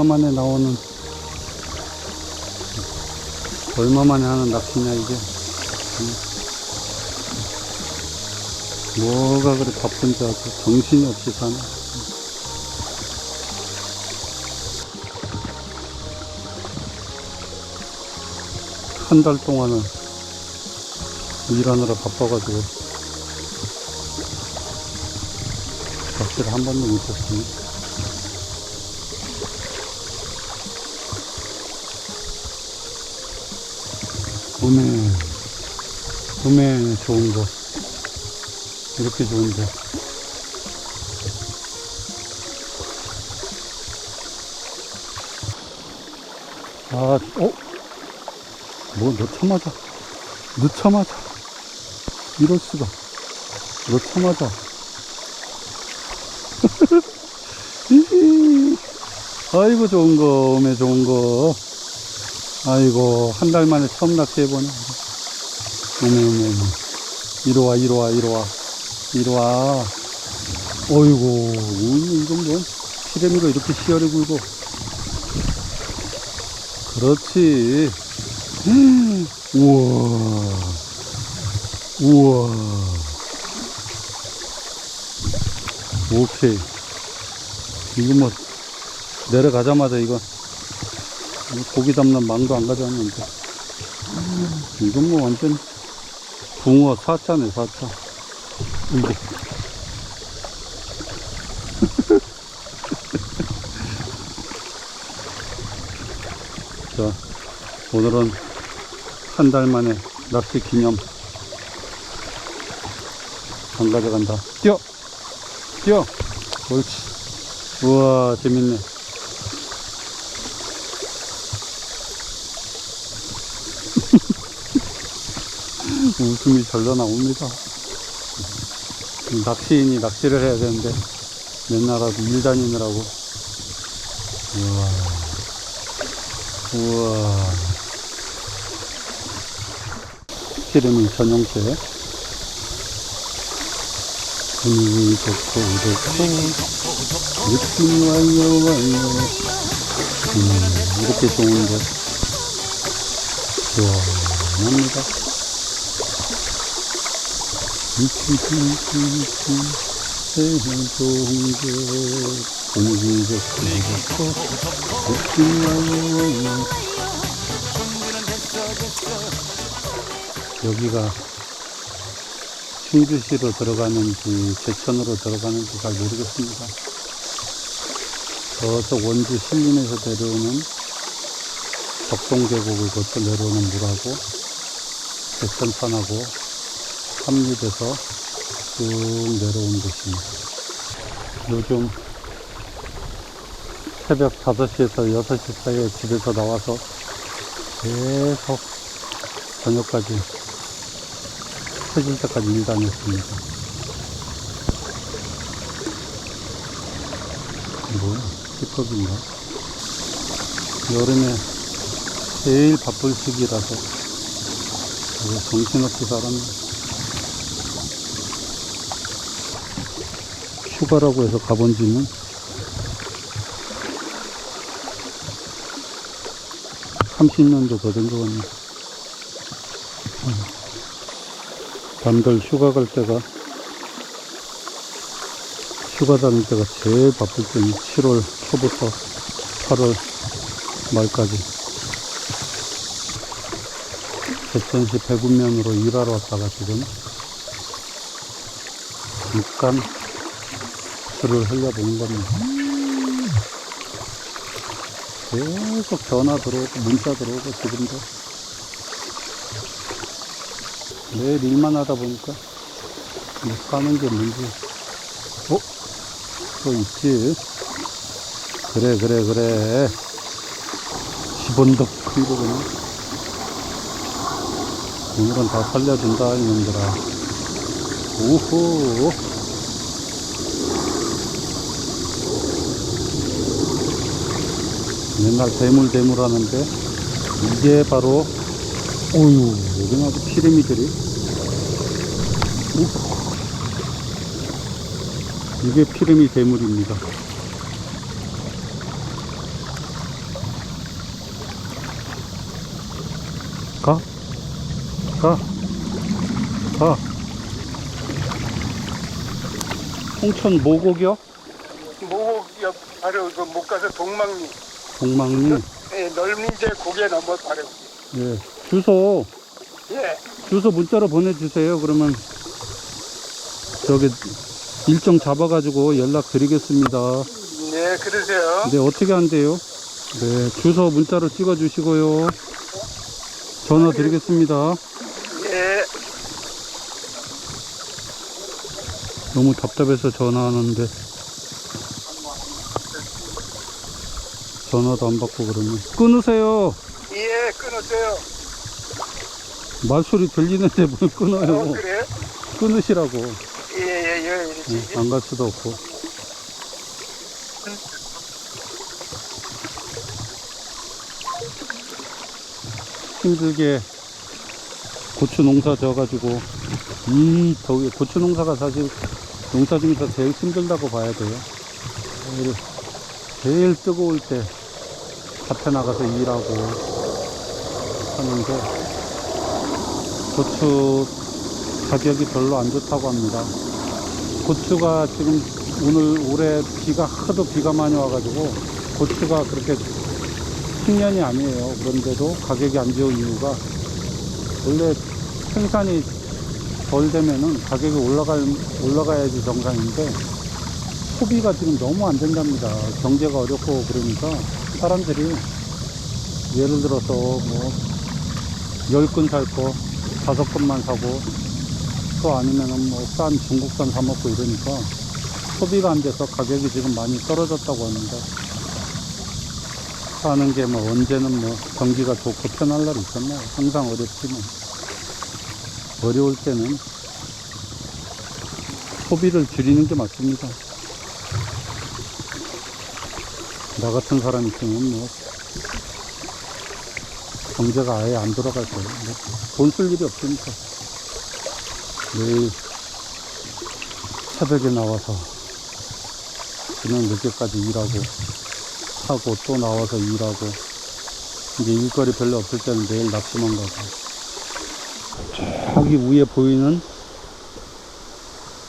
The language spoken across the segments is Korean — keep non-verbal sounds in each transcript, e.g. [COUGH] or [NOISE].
얼마 만에 나오는, 얼마 만에 하는 낚시냐, 이게. 음. 뭐가 그래 바쁜지 아주 정신이 없이 사네. 한 달 동안은 일하느라 바빠가지고 낚시를 한 번도 못했으니 봄에 봄에 좋은 거. 이렇게 좋은데. 아, 어? 뭐 넣자마자 넣자마자. 이럴 수가. 넣자마자. [LAUGHS] 아이고 좋은 거 오메 좋은 거 아이고 한 달 만에 처음 낚시해보네 오메 오메 이리와 이리와 이리와 이리와 어이구 음, 이건 뭐 피레미가 이렇게 시어리고 이거 그렇지 [GASPS] 우와. 우와. 오케이. 이거 뭐, 내려가자마자 이거 고기 담는 망도 안 가져왔는데. 이건 뭐 완전 붕어 4차네, 4차. 이게. 자, 오늘은 한 달 만에 낚시 기념 안 가져간다. 뛰어! 뛰어! 옳지. 우와, 재밌네. 웃음이 절로 나옵니다. 낚시인이 낚시를 해야 되는데 맨날 하고 일 다니느라고. 우와. 우와. 기름이 전용체. 분위기 좋고, 좋고, 느낌 와요, 와요. 음, 이렇게 좋은데. 시원합니다. 여기가 충주시로 들어가는지 제천으로 들어가는지 잘 모르겠습니다. 저쪽 원주 신림에서 내려오는 덕동계곡을 거쳐 내려오는 물하고 제천산하고 합류돼서 쭉 내려온 곳입니다. 요즘 새벽 5시에서 6시 사이에 집에서 나와서 계속 저녁까지 해질 때까지 일 다녔습니다. 뭐야? 힙합인가? 여름에 제일 바쁠 시기라서 정신없이 살았네. 휴가라고 해서 가본 지는 30년도 더 된 것 같네. 남들 휴가 갈 때가 휴가 다닐 때가 제일 바쁠 때는 7월 초부터 8월 말까지 제천시 배구면으로 일하러 왔다가 지금 잠깐 술을 흘려보는 겁니다. 계속 전화 들어오고 문자 들어오고 지금도. 매일 일만 하다 보니까 뭐 사는 게 뭔지 어? 또 있지? 그래 그래 그래. 큰 거구나. 오늘은 다 살려준다 이놈들아. 오호 맨날 대물 대물 하는데 이게 바로 어유 여기 아주 피라미들이. 오. 이게 피라미 대물입니다. 가, 가, 가. 홍천 모곡이요? 뭐옆 바로 그 못 가서 동막리 동막리. 예, 넓은제 고개 넘어 바로 예. 주소, 예 주소 문자로 보내주세요. 그러면 저기 일정 잡아가지고 연락 드리겠습니다. 네, 그러세요 네, 어떻게 한대요? 네, 주소 문자로 찍어주시고요. 전화 드리겠습니다. 예 너무 답답해서 전화하는데 전화도 안 받고 그러면 끊으세요. 예, 끊었어요 말소리 들리는데 뭘 어, 끊어요? 그래 끊으시라고. 예 예예 예, 이러지 안갈 수도 없고. 힘들게 고추 농사 져가지고 이 더위 고추 농사가 사실 농사 중에서 제일 힘들다고 봐야 돼요. 제일, 제일 뜨거울 때 밭에 나가서 일하고 하는데 고추 가격이 별로 안 좋다고 합니다. 고추가 지금 오늘 올해 비가 하도 비가 많이 와가지고 고추가 그렇게 숙련이 아니에요. 그런데도 가격이 안 좋은 이유가 원래 생산이 덜 되면은 가격이 올라갈 올라가야지 정상인데 소비가 지금 너무 안 된답니다. 경제가 어렵고 그러니까 사람들이 예를 들어서 뭐 10근 살거 다섯 건만 사고 또 아니면은 뭐 싼 중국산 사 먹고 이러니까 소비가 안 돼서 가격이 지금 많이 떨어졌다고 합니다. 사는 게 뭐 언제는 뭐 경기가 좋고 편할 날이 있었나요? 항상 어렵지만 어려울 때는 소비를 줄이는 게 맞습니다. 나 같은 사람 있으면 뭐 경제가 아예 안 돌아갈 거예요. 돈쓸 일이 없으니까. 매일 새벽에 나와서 저녁 늦게까지 일하고 하고 또 나와서 일하고 이제 일거리 별로 없을 때는 매일 낚시만 가고 저기 위에 보이는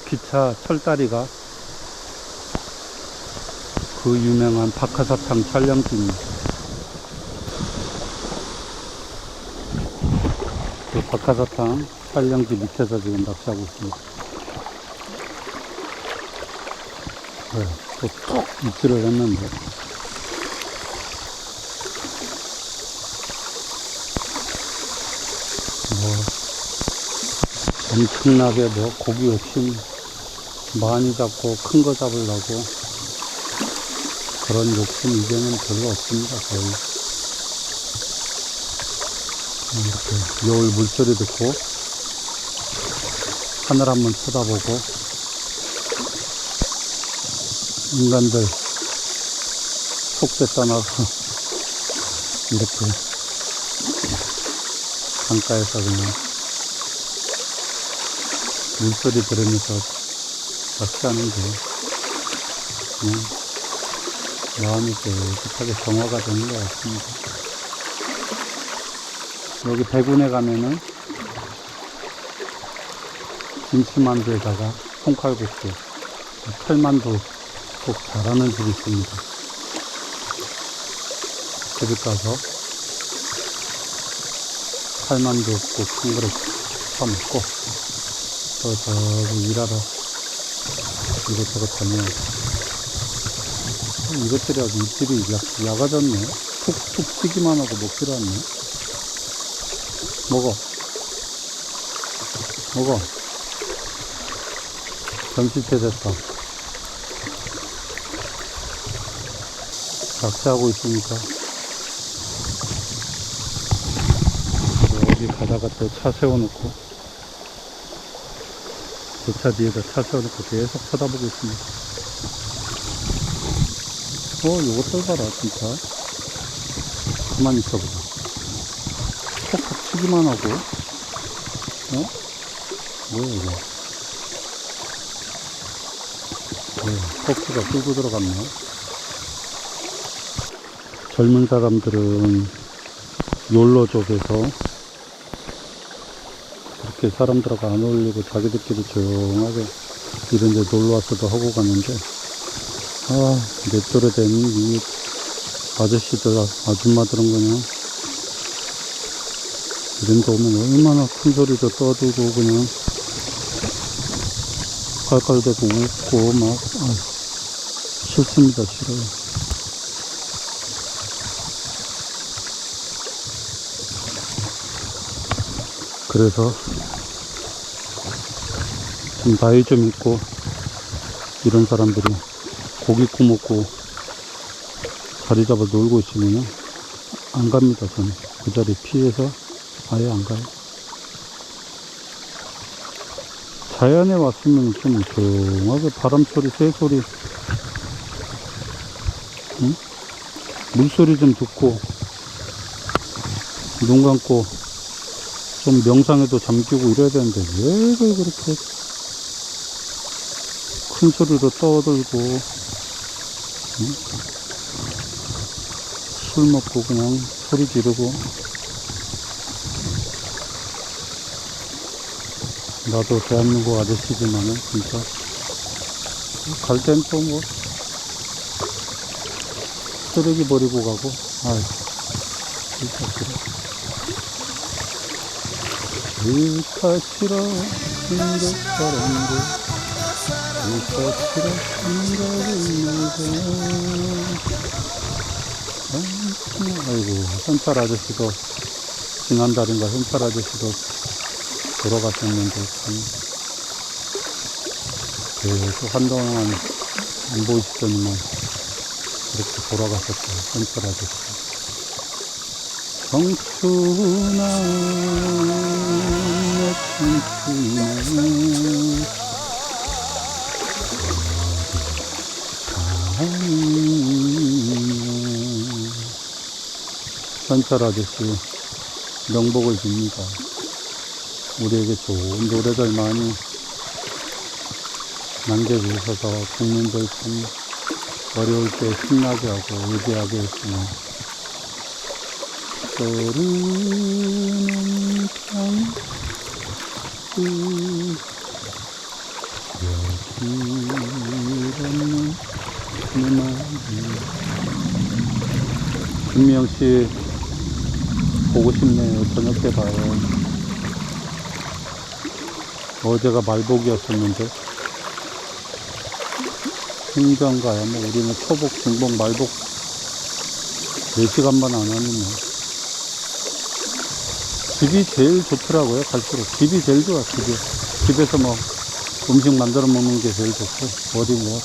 기차 철다리가 그 유명한 박하사탕 촬영지입니다. 그 박하사탕 촬영지 밑에서 지금 낚시하고 있습니다. 네, 또툭 입질을 했는데. 뭐, 엄청나게 뭐 고기 욕심 많이 잡고 큰 거 잡으려고 그런 욕심 이제는 별로 없습니다, 거의. 이렇게 여울 물소리 듣고 하늘 한번 쳐다보고 인간들 속배 떠나서 [LAUGHS] 이렇게 강가에서 그냥 물소리 들으면서 낚시하는 게 그냥 마음이 깨끗하게 정화가 되는 것 같습니다. 여기 대군에 가면은 김치만두에다가 손칼국수, 털만두 꼭 잘하는 집이 있습니다. 집에 가서 칼만두 꼭한 그릇 사먹고 또 저기 일하러 이것저것 다녀요. 이것들이 아주 입질이 약, 약아졌네. 툭툭 튀기만 하고 먹지를 않네. 먹어. 먹어. 점심때 됐다. 낚시하고 있으니까. 여기 가다가 또 차 세워놓고, 그차 뒤에다 차 세워놓고 계속 쳐다보고 있습니다. 어, 요것들 봐라, 진짜. 가만히 있어보자. 톡톡 털기만 하고. 어? 뭐야, 이거. 네, 커피가 끌고 들어갔네. 젊은 사람들은 욜로족에서 그렇게 사람들하고 안 어울리고 자기들끼리 조용하게 이런 데 놀러 왔어도 하고 가는데, 아, 내 또래 된이 아저씨들, 아줌마들은 그냥 이런 데 오면 얼마나 큰 소리도 떠들고 그냥 깔깔대고 웃고 막 아휴, 싫습니다 싫어요. 그래서 좀 나이 좀 있고 이런 사람들이 고기 구먹고 자리 잡아 놀고 있으면 안 갑니다 저는. 그 자리 피해서 아예 안 가요. 자연에 왔으면 좀 조용하게 바람 소리, 새 소리, 응? 물소리 좀 듣고, 눈 감고, 좀 명상에도 잠기고 이래야 되는데, 왜 그렇게 큰 소리로 떠들고, 응? 술 먹고 그냥 소리 지르고, 나도 대한민국 아저씨지만은 진짜 갈 땐 또 뭐 쓰레기 버리고 가고. 아이 진짜 그래. 일타 싫어 한국 사람들 일타 싫어 현찰 아저씨도 지난달인가 현찰 아저씨도 돌아가셨는데 참 계속 한동안 안 보이시더니만 그렇게 돌아가셨어요 현철 아저씨. 청춘아 내 청춘아 현철 아저씨 명복을 빕니다. 우리에게 좋은 노래들 많이 남겨주셔서 국민들 참 어려울 때 신나게 하고 의지하게 했으며 떠오르는 향수 여기없는 내 마음 김미영 씨 보고 싶네요. 저녁 때 봐요. 어제가 말복이었었는데. 행정가야. 뭐 우리는 초복, 중복, 말복 4시간만 안뭐 집이 제일 좋더라고요 갈수록. 집이 제일 좋아 집이 집에서 뭐 음식 만들어 먹는 게 제일 좋고. 어디 뭐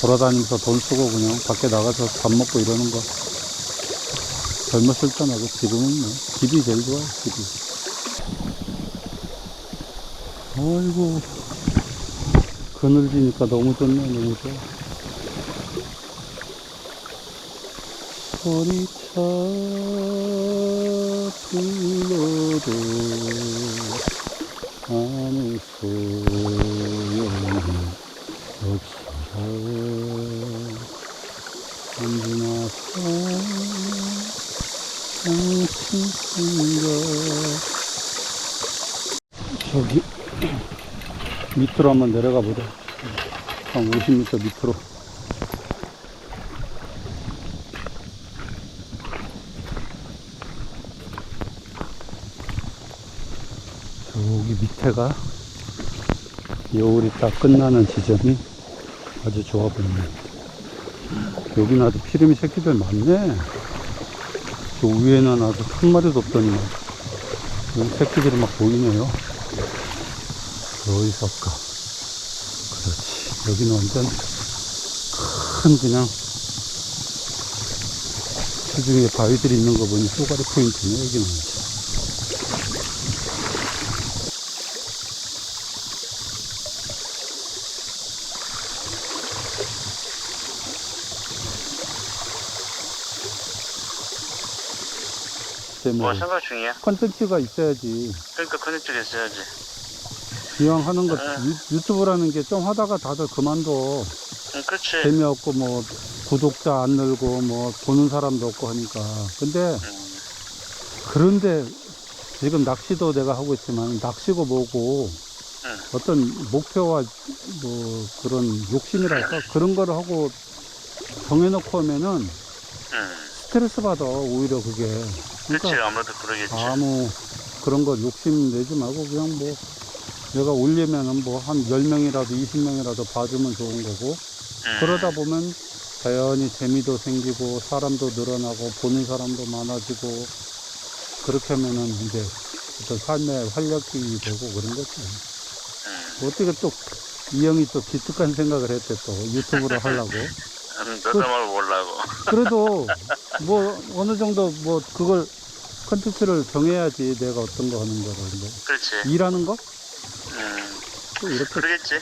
돌아다니면서 돈 쓰고 그냥 밖에 나가서 밥 먹고 이러는 거 젊었을 때나고 지금은 뭐 집이 제일 좋아요 집이. 아이고. 그늘지니까 너무 좋네 너무 좋아. 소리쳐 불러도 아무 소용이 없어 언제나서 당신 생각 저기 밑으로 한번 내려가 보자. 한 50m 밑으로. 저기 밑에가 여울이 딱 끝나는 지점이 아주 좋아 보이네. 여기 나도 피름이 새끼들 많네. 저 위에는 아주 한 마리도 없더니만. 여기 새끼들이 막 보이네요. 아까 그렇지 여기는 완전 큰 그냥 수중에 바위들이 있는 거 보니 쏘가리 포인트네 여기는 제목. 뭐 생각 중이야. 컨텐츠가 있어야지. 그러니까 컨텐츠가 있어야지. 기왕 하는 거 아. 유, 유튜브라는 게 좀 하다가 다들 그만둬. 응, 그렇지. 재미없고 뭐 구독자 안 늘고 뭐 보는 사람도 없고 하니까. 근데 음, 그런데 지금 낚시도 내가 하고 있지만 낚시고 뭐고 응. 어떤 목표와 뭐 그런 욕심이랄까 그런 거를 하고 정해놓고 하면은 음. 스트레스 받아 오히려 그게. 그렇지. 그러니까 아무래도 그러겠지. 아무 그런 거 욕심 내지 말고 그냥 뭐 내가 올리면은 뭐 한 10명이라도 20명이라도 봐주면 좋은 거고 음, 그러다 보면 자연히 재미도 생기고 사람도 늘어나고 보는 사람도 많아지고 그렇게 하면은 이제 어떤 삶의 활력이 되고 그런 거지 음. 어떻게 또 이 형이 또 기특한 생각을 했대 또 유튜브를 하려고 음, 너도 말 몰라고. 그래도 뭐 어느 정도 뭐 그걸 컨텐츠를 정해야지 내가 어떤 거 하는 거를 뭐 그렇지. 일하는 거? 음, 또 이렇게 그러겠지.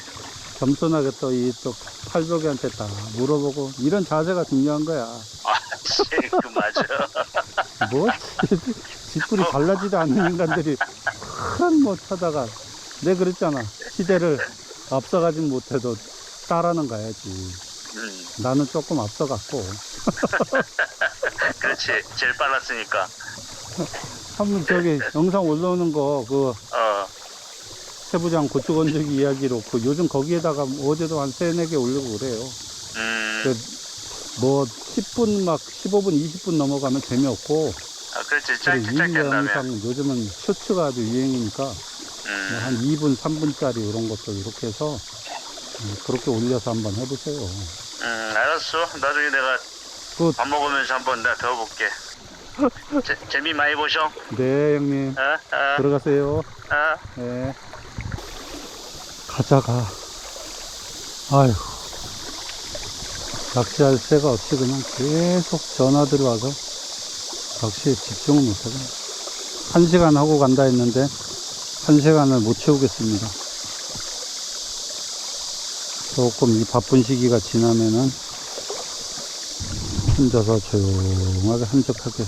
겸손하게 또 이 또 팔복이한테 다 물어보고 이런 자세가 중요한 거야. 아, 씨, 그 맞아. 뭐 지- 짓불이 달라지도 않는 인간들이 큰 뭐 쳐다가 내가 그랬잖아. 시대를 앞서가진 못해도 따라는 가야지. 음, 나는 조금 앞서갔고 그렇지. 제일 빨랐으니까. 한번 저기 영상 올라오는 거그 어, 세부장 고추 건조기 이야기로 그 요즘 거기에다가 어제도 한 세네 개 올리고 그래요. 음, 그뭐 10분 막 15분 20분 넘어가면 재미없고 아, 그렇지. 짧게 짧게. 영상 요즘은 쇼츠가 아주 유행이니까 뭐 음, 한 2분 3분짜리 이런 것도 이렇게 해서 음, 그렇게 올려서 한번 해보세요. 음, 알았어. 나중에 내가 그- 밥 먹으면서 한번 내가 배워볼게. 재, 재미 많이 보셔. 네 형님 어, 어, 들어가세요. 어. 네. 가자가. 아휴. 낚시할 새가 없이 그냥 계속 전화들이 와서 낚시에 집중을 못하고. 한 시간 하고 간다 했는데, 한 시간을 못 채우겠습니다. 조금 이 바쁜 시기가 지나면은, 혼자서 조용하게 한적하게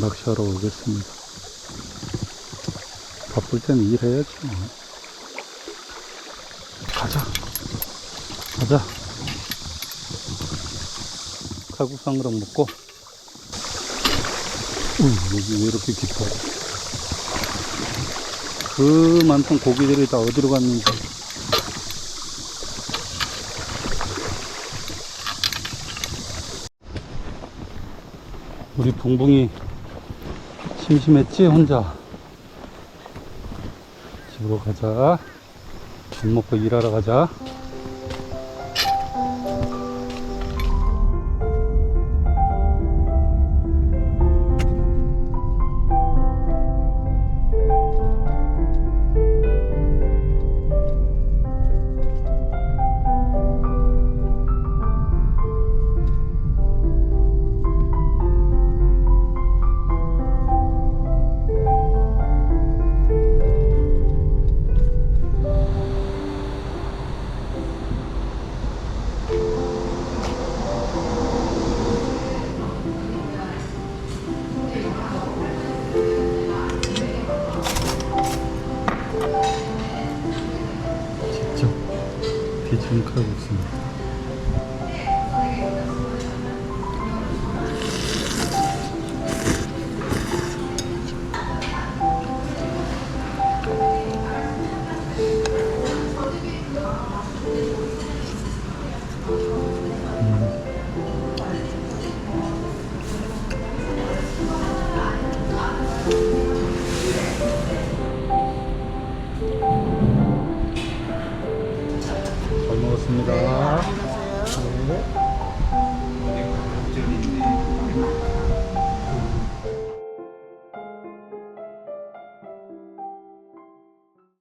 낚시하러 오겠습니다. 바쁠 때는 일해야지. 뭐. 가자. 가자. 칼국수 한 그릇 먹고. 우, 여기 왜 이렇게 깊어? 그 많던 고기들이 다 어디로 갔는지. 우리 붕붕이 심심했지, 혼자? 집으로 가자. 밥 먹고 일하러 가자.